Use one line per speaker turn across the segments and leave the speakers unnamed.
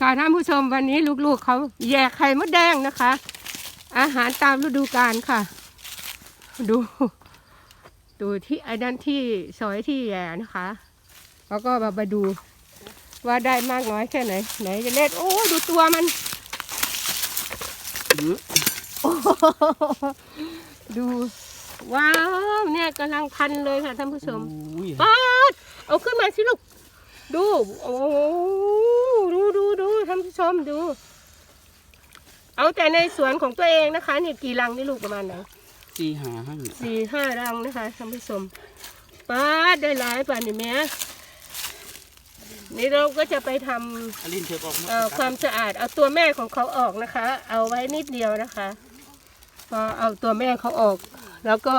ค่ะท่านผู้ชมวันนี้ลูกๆเขาแย่ไข่มดแดงนะคะ อาหารตามฤดูกาลค่ะ ดู ดูที่ไอ้ด้านที่ซอยที่แย่นะคะแล้วก็มามาดูว่าได้มากน้อยแค่ไหน ไหนจะเล็ดโอ้ดูตัวมันโอ้โหดูว้าวเนี่ยกำลังพันเลยค่ะท่านผู้ชม
อุ้ย
ป๊าดเอาขึ้นมาสิลูกดู โอ้ดูดูดูท่าน ผู้ชมดู เอาแต่ในสวนของตัวเองนะคะนี่กี่รังนี่ลูกประมาณไหน
สี่หาห้า
สี่ห้ารังนะคะท่านผู้ชมป๊าดได้หลายป่านนี่แม่นี่เราก็จะไปทำ
อลินเธอบอก
เอ่อความสะอาด เอาตัวแม่ของเขาออกนะคะ เอาไว้นิดเดียวนะคะพอเอาตัวแม่เขาออก แล้วก็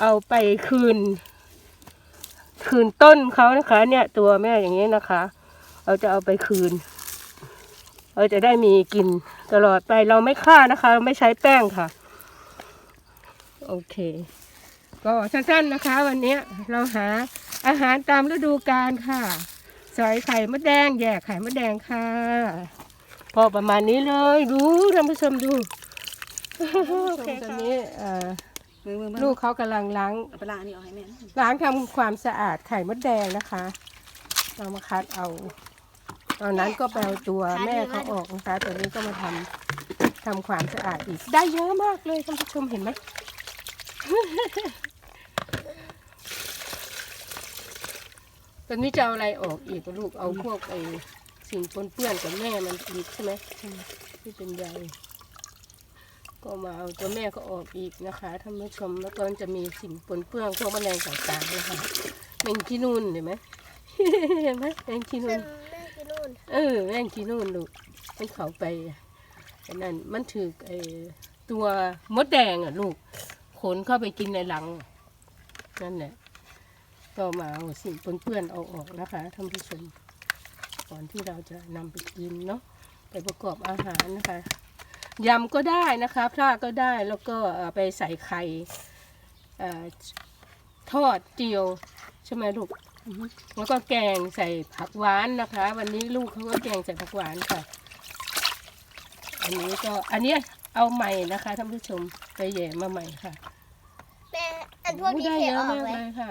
เอาไปคืน คืนต้นเขานะคะ เนี่ย ตัวแม่อย่างนี้นะคะ เราจะเอาไปคืน เราจะได้มีกินตลอดไปเราไม่ฆ่านะคะเราไม่ใช้แป้งค่ะ โอเค ก็สั้นๆนะคะ วันนี้เราหาอาหารตามฤดูกาลค่ะซอยไข่มดแดงแยกไข่มดแดงค่ะ พอประมาณนี้เลยดูท่านผู้ชมดูโอเคตอนนี้เอ่อ
มือมือมือ
ลูกเขากำลังล้าง
เอาไปล้างอันนี้เอาให้แม่นะ
ล้างทำความสะอาดไข่มดแดงนะคะ เรามาคัดเอา ตอนนั้นก็ไปเอาตัวแม่เขาออกนะคะตัวนี้ก็มาทำทำความสะอาดอีก ได้เยอะมากเลยท่านผู้ชมเห็นไหมตอนนี้จะเอาอะไรออกอีกลูกเอาพวกไอ้สิ่งปนเปื้อนกับแม่มันอีกใช่ไหมที่เป็นใยก็มาเอาตัวแม่ก็ออกอีกนะคะท่านผู้ชมแล้วก็จะมีสิ่งปนเปื้อนพวกแมลงต่างๆนะคะแมงจีนูนเห็นไหมเห็นไหมแมงจีนูน เออแม่งกินนู่นลูกมันเขาไปนั่นมันถือไอ้ตัวมดแดงอะลูก ขนเข้าไปกินในหลัง นั่นแหละก็มาเอาสิ่งเปื้อนๆเอาออกนะคะท่านผู้ชมก่อนที่เราจะนำไปกินเนาะไปประกอบอาหารนะคะยำก็ได้นะคะพลาก็ได้แล้วก็ไปใส่ไข่ทอดเจียวใช่ไหมลูก แล้วก็แกงใส่ผักหวานนะคะ วันนี้ลูกเขาก็แกงใส่ผักหวานค่ะ อันนี้ก็อันเนี้ยเอาใหม่นะคะท่านผู้ชมไปแหย่มาใหม่ค่ะ
แม่อันพวกนี้
ได้
เท
เย
อ
อะ
อก
มาก
ไหม
เลยค่ะ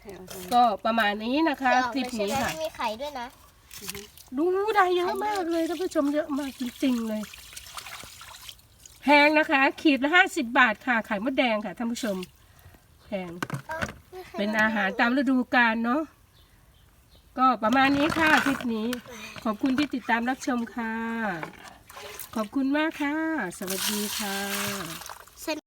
ให้เอาให้
ก็ประมาณนี้นะคะ
เทออก
คลิป
เลยใช่
นี้
ไหม
ค่ะ
ไม่มีไข่ด้วยนะ
ดูได้เยอะมากเลยท่านผู้ชมเยอะมากจริงๆเลยแพงนะคะ ขีดละห้าสิบบาทค่ะไข่มดแดงค่ะท่านผู้ชมแพง เป็นอาหารตามฤดูกาลเนาะก็ประมาณนี้ค่ะคลิปนี้ ขอบคุณที่ติดตามรับชมค่ะ ขอบคุณมากค่ะ สวัสดีค่ะ